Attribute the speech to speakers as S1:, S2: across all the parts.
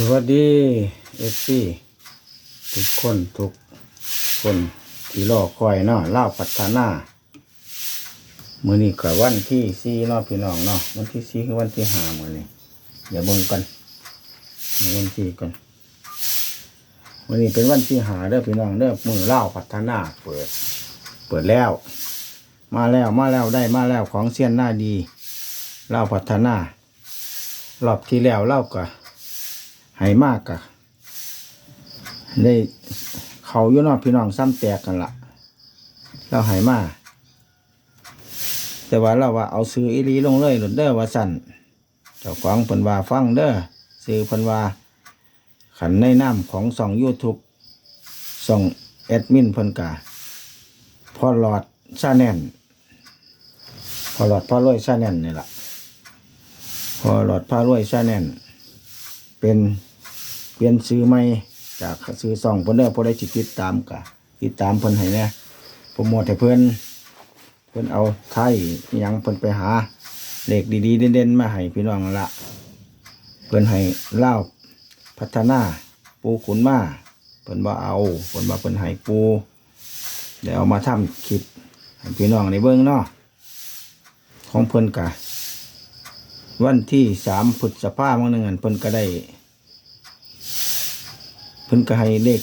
S1: สวัสดีเอฟซีทุกคนทุกคนที่รอคอยเนาะเล่าพัฒนามือนี้ก็วันที่สี่เนาะพี่น้องเนาะวันที่สี่คือวันที่ห้ามือนี้อย่าเบิ่งกันวันที่กันวันนี้เป็นวันที่หาเด้อพี่น้องเด้อมือเล่าพัฒนา เปิด เปิดแล้ว มาแล้วมาแล้วได้มาแล้วของเซียนหน้าดีเล่าพัฒนา รอบที่แล้วเล่าก็ให้มากกะได้เขาอยู่นอกพี่น้องซ้ำแตกกันละเราให้มาแต่ว่าเราว่าเอาซื้ออีหลีลงเลยหลุดเด้อว่าสั่นเจ้าของเพิ่นว่าฟังเด้อซื้อเพิ่นว่าขันในน้ำของสองยูทูบสองแอดมินเพิ่นกะพอหลอดชาแนนพอหลอดพอรวยชาแนนนี่แหละพอหลอดพารวยชาแนนเป็น เปลี่ยนซื้อใหม่จากซื้อซองเพิ่นเด้อผู้ใดสิติดตามกะติดตามเพิ่นให้แน่โปรโมทให้เพิ่นเพิ่นเอาไทยยังเพิ่นไปหาเลขดีๆเด่นๆมาให้พี่น้องละเพิ่นให้เล่าพัฒนาปูขุนมาเพิ่นบ่เอาเพิ่นว่าเพิ่นให้ปูเดี๋ยวเอามาทำคลิปให้พี่น้องได้เบิ่งนาะของเพิ่นกะวันที่สามพฤษภาคมนึงอันเพิ่นก็ได้ เพิ่นก็ให้เลข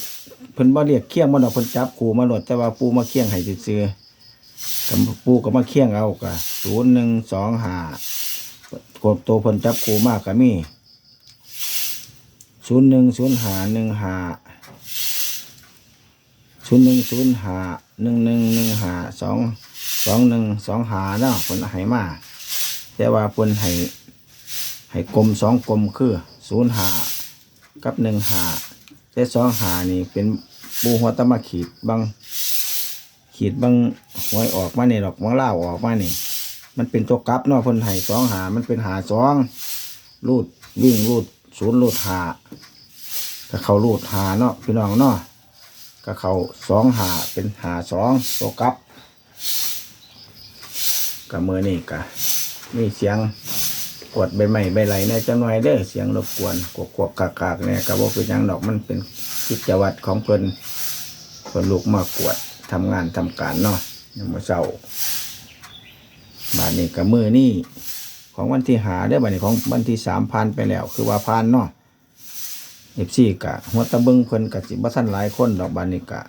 S1: เพิ่นบ่เรียกเคียงบ่ดอกเพิ่นจับคู่มาโหลดแต่ว่าปูมาเคียงให้ซื่อๆกับปูก็มาเคียงเอาก็ศูนย์หนึ่งสองหากดตัวเพิ่นจับคู่มากก็มีศูนย์หนึ่งศูนย์หาหนึ่งหาศูนย์หนึ่งศูนย์หาหนึ่งหนึ่งหนึ่งหาสองสองหนึ่งสองหาเนาะเพิ่นให้มาแต่ว่าเพิ่นให้ให้กลมสองกลมคือศูนย์หากับหนึ่งหา แต่สองหานี่เป็นปูหัวตะมาขีดบางขีดบางหวยออกมานี่ดอกบางล่าออกมานี่มันเป็นตัวกลับเนาะเพิ่นให้สองหามันเป็นหาสองรูดวิ่งรูดศูนย์รูดหาก็เขารูดหาเนาะพี่น้องเนาะก็เขาสองหาเป็นหาสองตัวกลับกับมือนี่กะมีเสียง กดใบไม้ใบไหลในจังหน่อยเด้อเสียงรบกวนกวกกวกกากากเนี่ยกับว่าเป็นยังดอกมันเป็นกิจวัตรของเพิ่นเพิ่นลูกมากวดทำงานทำการเนาะยังมาเศร้าบานนี้กับมือนี่ของวันที่หาได้บานนี้ของวันที่สามพันไปแล้ว คือว่าพันเนาะเอฟซีกะหัวตะเบิงเพิ่นกะสิบ่ทันหลายคนดอกบานนี้กะ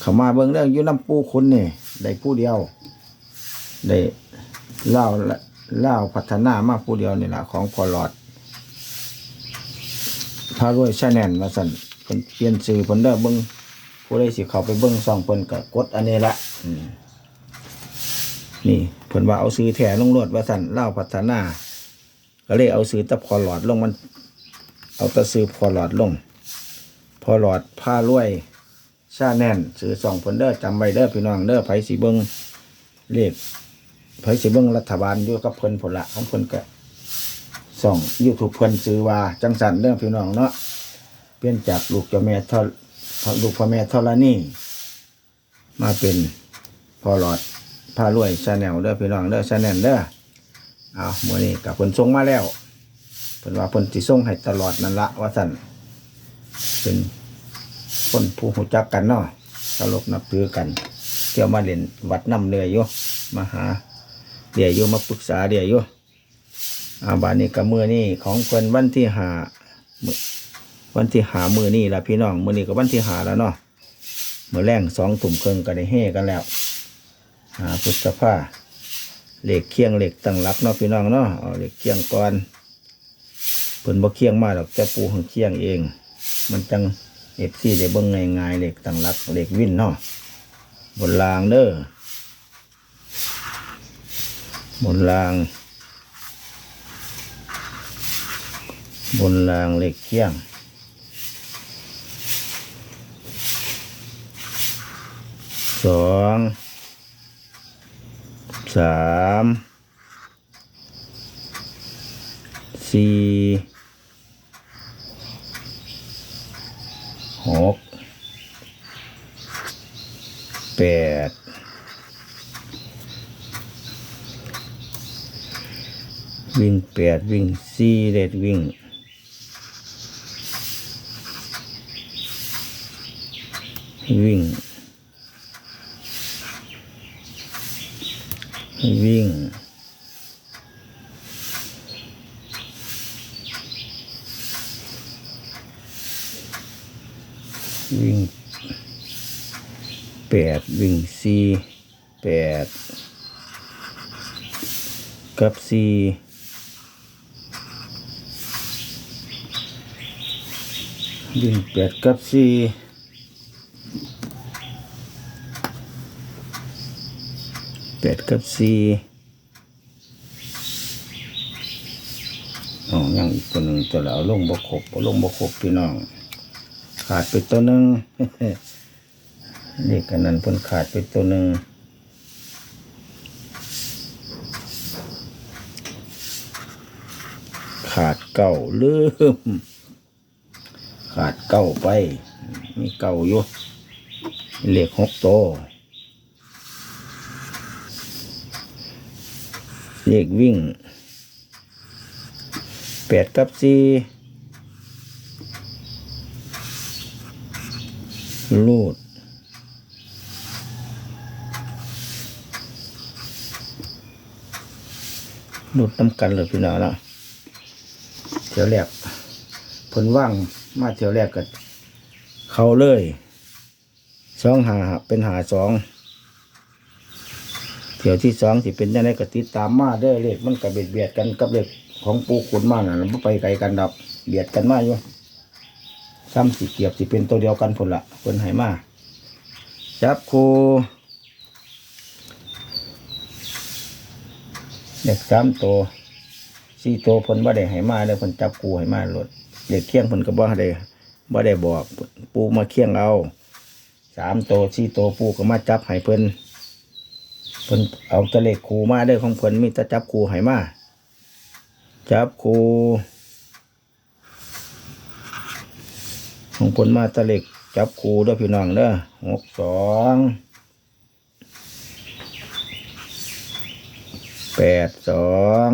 S1: เขามาเบิงเรื่องยู่น้ำปูคุณนี่ได้ผู้เดียวได้เล่า เล่าพัฒนามาผู้เดียวนี่แหละของพอหลอดพารวยชาแนลมาสั่นเพิ่นเปลี่ยนชื่อเพิ่นเด้อเบิ่งผู้ใดสิเขาไปเบิ่งซองเพิ่นก็กดอันนี้ละนี่เพิ่นว่าเอาซื้อแถลงรถว่าสั่นเล่าพัฒนา ก็เลยเอาซื้อตะพอหลอดลงมัน เอาตะซื้อพอหลอดลง พอหลอดพารวยชาแนลซื้อสองเพิ่นเด้อจำไว้เด้อพี่น้องเด้อไผสิเบิ่งเลข เผยสิเบิ่งรัฐบาลอยู่กับเพิ่นผลละของเพิ่นก็ส่องยูทูบเพิ่นซื้อว่าจังสันเรื่องพี่น้องเนาะเปลี่ยนจากลูกเจ้าแม่ทอลูกพ่อแม่ธรณีมาเป็นพ่อหลอดพารวยชาแนลเด้อพี่น้องเด้อชาแนลเด้อเอามื้อนี้กับเพิ่นส่งมาแล้วเพิ่นว่าเพิ่นสิส่งให้ตลอดนั่นละว่าซั่นเป็นคนผู้รู้จักกันเนาะเคารพนับถือกัน เที่ยวมาเล่นวัดน้ำเรืออยู่มาหา เดี๋ยวอยู่มาปรึกษาเดี๋ยวอยู่อาบานนี้กับมือนี่ของเพิ่นวันที่หามื้อวันที่หามือนี่ละพี่น้องมือนี่กับวันที่หาแล้วเนาะมือแรงสองถุ่มเครื่องก็ได้เฮกันแล้วหาพุทธภาเหล็กเคียงเหล็กตั้งรักเนาะพี่น้องเนาะเอาเหล็กเคียงก่อนเพิ่นบ่เคียงมาดอกจะปูของเคียงเอง มันจังเอฟซีได้เบิ่งง่ายๆเหล็กตั้งรักเหล็กวินเนาะบนรางเด้อ บนราง บนรางเหล็กเกี้ยง สอง สาม สี่หกแปด วิ่งแปดวิ่งสี่เด็ดวิ่งวิ่ง วิ่ง วิ่งแปดวิ่งสี่แปดกับสี่ วิ่งแปดกับสี่แปดกับสี่อ๋อยังอีกตัวหนึ่งตัวละเอาลงบกครบลงบกครบพี่น้อง ขาดไปตัวหนึ่งเรียกกันนั้นพิ่นขาดไปตัวหนึ่งขาดเก่าลืม ขาดเก่าไป มีเก่าอยู่เลขหกโตเลขวิ่งแปดกับสี่ลูดดูดน้ำกันเลยพี่น้องนะเที่ยวแรกผลว่าง มาเที่ยวแรกก็เขาเลยสองหาเป็นหาสองเที่ยวที่สองที่เป็นยังไงก็ติดตามมาได้อเลขมันกับเบียดเบียดกันกับเลขของปูขุนมาน่ะมันไปไกลกันดอกเบียดกันมากอยู่ซ้ำสิเกียบสิเป็นตัวเดียวกันผลละคนหายมาจับครูเด็กสามตัวสี่ตัวเพิ่นบ่ได้ให้มาเลยเพิ่นจับกูให้มาโลด เด็กเคียงเพิ่นก็บ่ได้บ่ได้บอกปูมาเคียงเอาสามตัวสี่ตัวปูก็มาจับให้เพิ่นเพิ่นเอาตะเลขคูมาเด้ของเพิ่นมีต่จับคูให้มาจับคูของเพิ่นมาตะเลขจับคูด้อพี่น้องเด้อหกสองแปดสอง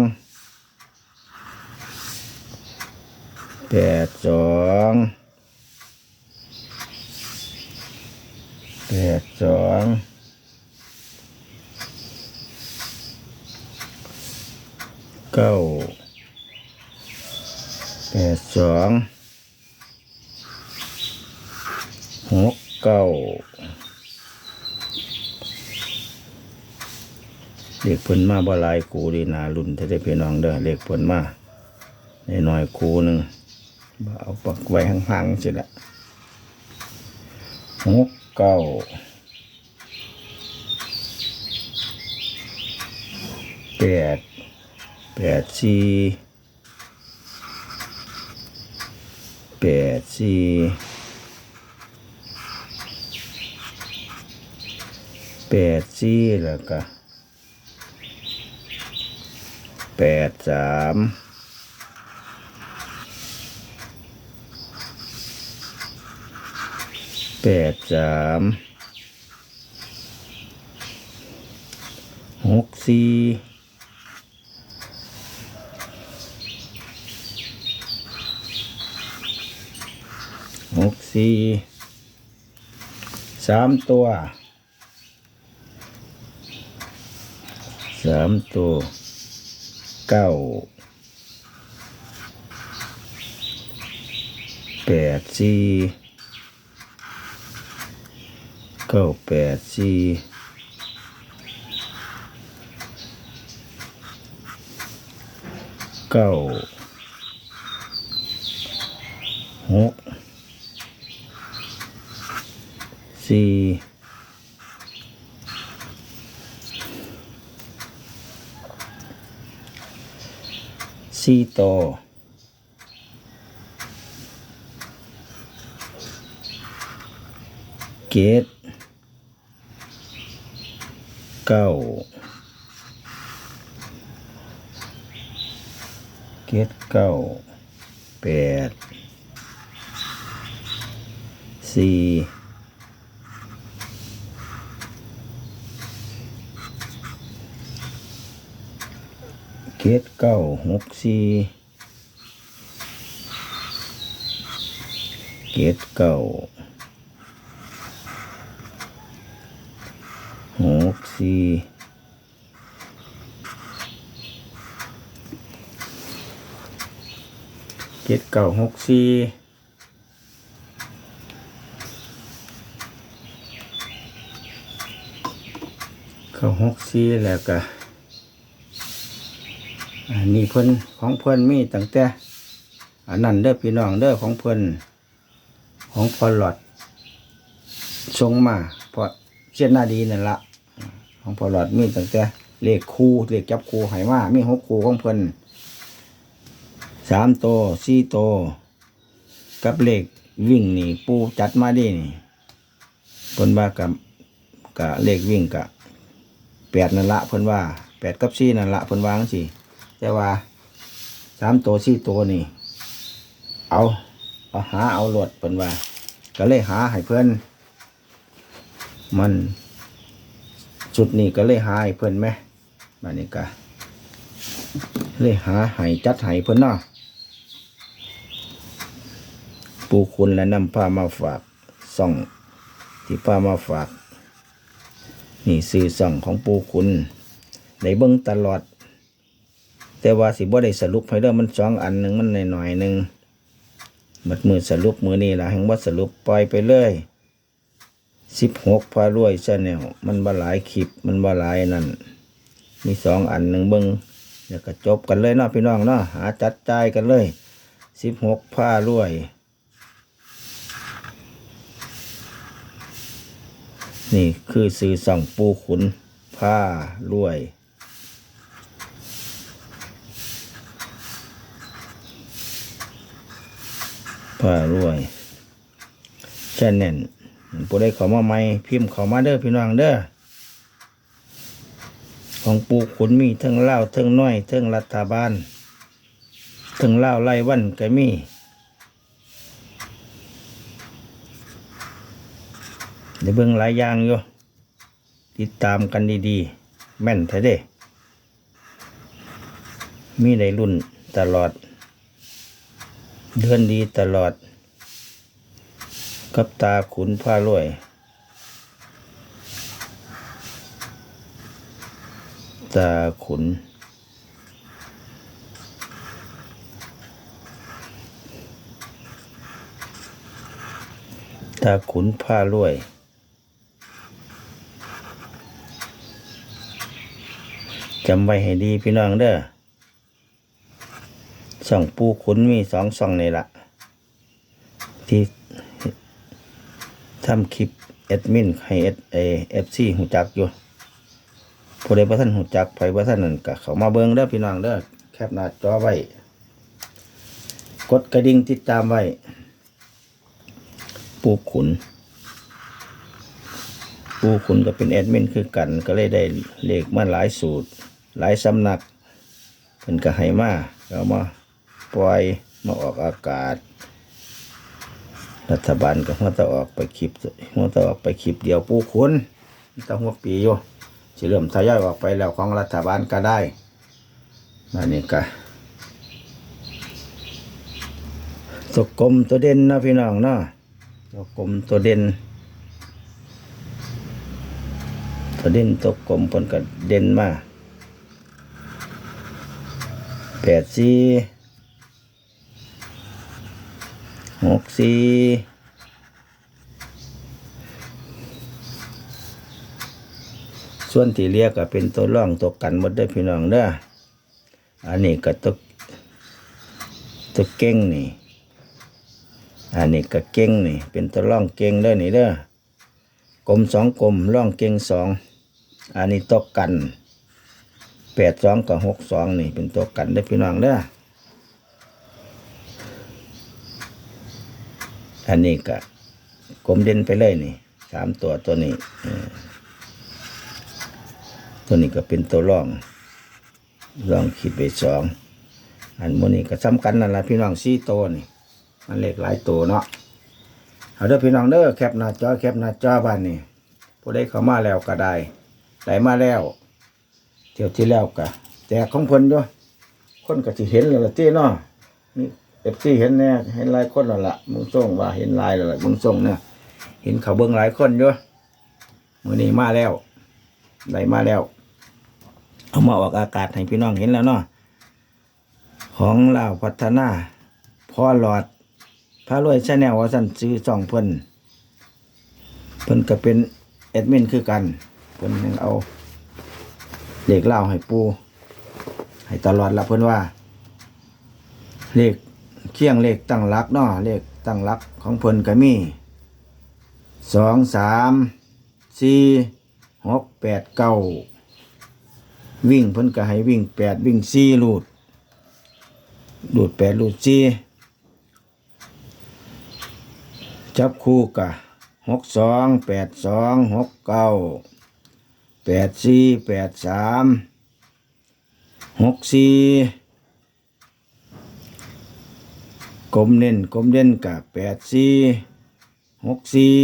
S1: แปดสองแปดสองเก้าแปดสองหกเก้าเล็กเพิ่นมาบ่ลายกูดีนารุ่นถ้าได้พี่น้องเด้อเล็กเพิ่นมาในน้อยกูหนึ่ง บ่เอาปักไว้ห่างๆสิละหกเก้า แปดแปดสี่แปดสี่แปดสี่แล้วก็แปดสามแปดสามหกสี่หกสี่สามตัวสามตัวเก้าแปดสี่ เก้าแปดสี่เก้าหกสี่สี่ตัวเกต เก้าเกตเก้าแปดสี่เกตเก้าหกสี่เกตเก้า ก สี่เจ็ดเก้าหกสี่เก้าหกสี่แล้วก็อันนี้เพิ่นของเพิ่นมีตั้งแต่อันนั้นเด้อพี่น้องเด้อของเพิ่นของพอหลอดส่งมาเพราะเช่นหน้าดีนั่นละ ของพอหลอดมีตั้งแต่เลขคู่เลขจับคู่หายมามีหกคู่ของเพิ่นสามโตวสี่โตวกับเลขวิ่งนี่ปูจัดมาดินี่เพิ่นว่ากับกับเลขวิ่งกับแปดนั่นละเพิ่นว่าแปดกับสี่นั่นละเพิ่นวาจังสิแต่ว่าสามโตวสี่โตวนี่ เอาเอาหาเอาหลดเพิ่นว่า ก็เลยหาให้เพิ่นมัน จุดนี้ก็เลยหาให้เพิ่นไหมบัดนี้ก็เลยหาให้จัดให้เพิ่นเนาะปูคุณและนำผ้ามาฝากส่องที่ผ้ามาฝาก นี่ซื้อส่องของปูคุณได้เบิ่งตลอด แต่ว่าสิบ่ได้สรุปให้เด้อมันสองอันหนึ่งมันหน่อยๆหนึ่งมัดมือสรุปมือนี่ละแห่งวัดสรุปปล่อยไปเลย สิบหกพารวยชาแนลมันบ่หลายคลิปมันบ่หลายนั่น มีสองอันหนึ่งเบิ้งเดี๋ยวก็จบกันเลยเนาะพี่น้องเนาะหาจัดจ่ายกันเลยสิบหกพารวย นี่คือสื่อส่องปูขุนผ้ารวยผ้ารวยแชนแน่น ผู้ใดเขามาใหม่พิมพ์เขามาเด้อพี่น้องเด้อของปูขุนมีเทั้งเล่าเทั้งน้อยเทั้งรัฐบาลเทั้งเล่าไล่วันก็มีเดี๋ยวเบิ่งหลายอย่างอยู่ติดตามกันดีๆ แม่นแท้เด้มีได้รุ่นตลอด เดือนดีตลอด กับตาขุนผ้ารวยตาขุน ตาขุนผ้ารวย จำไว้ให้ดีพี่น้องเด้อส่องปูขุนมีสองส่องนี่ละที่ ทำคลิปแอดมินให้เอเอเอฟซีหูจักอยู่ผู้ใดบ่ท่านหูจักไผบ่ท่านนั่นก็เขามาเบิ่งเด้อพี่น้องเด้อแคปหน้าจอไว้ กดกระดิ่งติดตามไว้ ปูขุน ปูขุนก็เป็นแอดมินคือกัน ก็เลยได้เลขมาหลายสูตร หลายสำนักเพิ่นก็ให้มากเอามาปล่อยมาออกอากาศ รัฐบาลก็หัวตะออกไปคลิปหัวตะออกไปคลิปเดียวผู้คุณแตะหัวปีอยู่สิเริ่มทยอยออกไปแล้วของรัฐบาลก็ได้มานี่ก็ตัวกลมตัวเด่นนะพี่น้องเนาะตัวกลมตัวเด่นตัวเด่นตัวกลมเพิ่นก็เด่นมากแปดสี่ หกสี่ส่วนที่เรียกก็เป็นตัวร่องตัวกันหมดได้พี่น้องเด้ออันนี้ก็ตัวตัวเก่งนี่ อันนี้ก็เก่งนี่ เป็นตัวร่องเก่งเด้อนี่เด้อกลมสองกลมร่องเก่งสองอันนี้ตัวกันแปดสองกับหกสองนี่ เป็นตัวกันได้พี่น้องเด้อ อันนี้ก็กลมเด่นไปเลยนี่สามตัวตัวนี้ตัวนี้ก็เป็นตัวร่องร่องขีดไปสองอันโมนี้ก็สำคัญนั่นแหละพี่น้องสี่ตัวนี่ มันเล็กหลายตัวเนาะเอาเด้อพี่น้องเด้อแคปหน้าจอแคปหน้าจอบ้านนี่ผู้ใดเข้ามาแล้วก็ได้ได้มาแล้วเที่ยวที่แล้วก็แจกของเพิ่นด้วยคนก็สิเห็นแล้วล่ะที่เนาะนี่ เอฟซีเห็นแน่เห็นหลายคนแล้วล่ะมึงส่งว่าเห็นลายแล้วล่ะมึงส่งเนี่ยเห็นเขาเบิ่งหลายคนอยู่มื้อนี้มาแล้วได้มาแล้ว เอามาออกอากาศให้พี่น้องเห็นแล้วเนาะของลาพัฒนาพ่อหลอดพระรวยชาแนลว่าสั่นซื้อสองเพิ่นเพิ่นก็เป็นแอดมินคือกันเพิ่นยังเอาเลขเล่าให้ปูให้ตลอดละเพิ่นว่าเลข เคียงเลขตั้งหลักเนาะเลขตั้งหลักของเพิ่นก็มีสองสามสี่หกแปดเก้าวิ่งเพิ่นก็ให้วิ่งแปดวิ่งสี่ลูดลูดแปดลูดสี่จับคู่กะหกสองแปดสองหกเก้าแปดสี่แปดสามหกสี่ กลมเน้นกลมเด่นกับแปดสี่หกสี่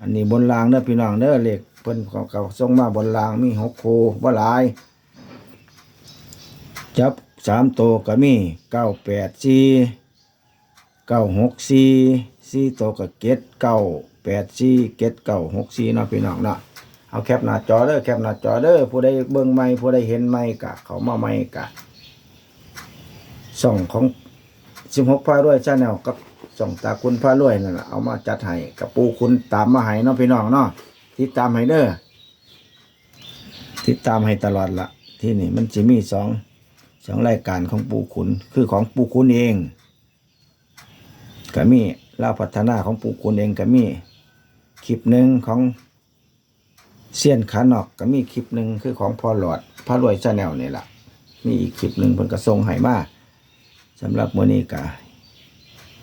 S1: อันนี้บนรางเด้อพี่น้องเด้อเลขเพิ่นเขาเขาส่งมาบนรางมีหกคูบ่หลาย จับสามตัวก็มีเก้าแปดสี่เก้าหกสี่สี่ตัวก็เก็ดเก้าแปดสี่เก็ดเก้าหกสี่เนาะพี่น้องเนาะเอาแคปหน้าจอเด้อแคปหน้าจอเด้อผู้ใดเบิ่งใหม่ผู้ใดเห็นใหม่กะเขามาใหม่กะส่องของ สิบหกพารวยชาแนลกับส่องตาคุณพารวยนั่นแหละเอามาจัดให้กับปูคุณตามมาให้เนาะพี่น้องเนาะติดตามให้เด้อติดตามให้ตลอดละที่นี่มันจะมีสองสองรายการของปูคุณคือของปูคุณเองก็มีเล่าพัฒนาของปูคุณเองก็มีคลิปหนึ่งของเซียนขานอกก็มีคลิปหนึ่งคือของพอหลอดพารวยชาแนลนี่แหละมีอีกคลิปหนึ่งเพิ่นก็ส่งให้มา สำหรับมื้อนี้ก็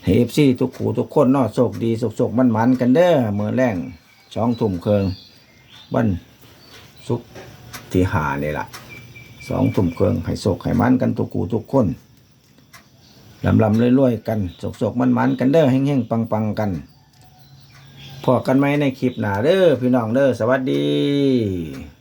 S1: เฮฟซี่ทุกขู่ทุกคนนาโชคดีสุขๆมันๆกันเด้อเมื้อแรงช่องทุ่มเคิงวันศุกที่หานี่ล่ะสองทุ่มเคิงให้โศกให้มันกันทุกขู่ทุกคนลำลำๆรวยๆกันโศกๆมันๆกันเด้อแห้งๆปังๆกันพอกันไหมในคลิปหนาเด้อพี่น้องเด้อสวัสดี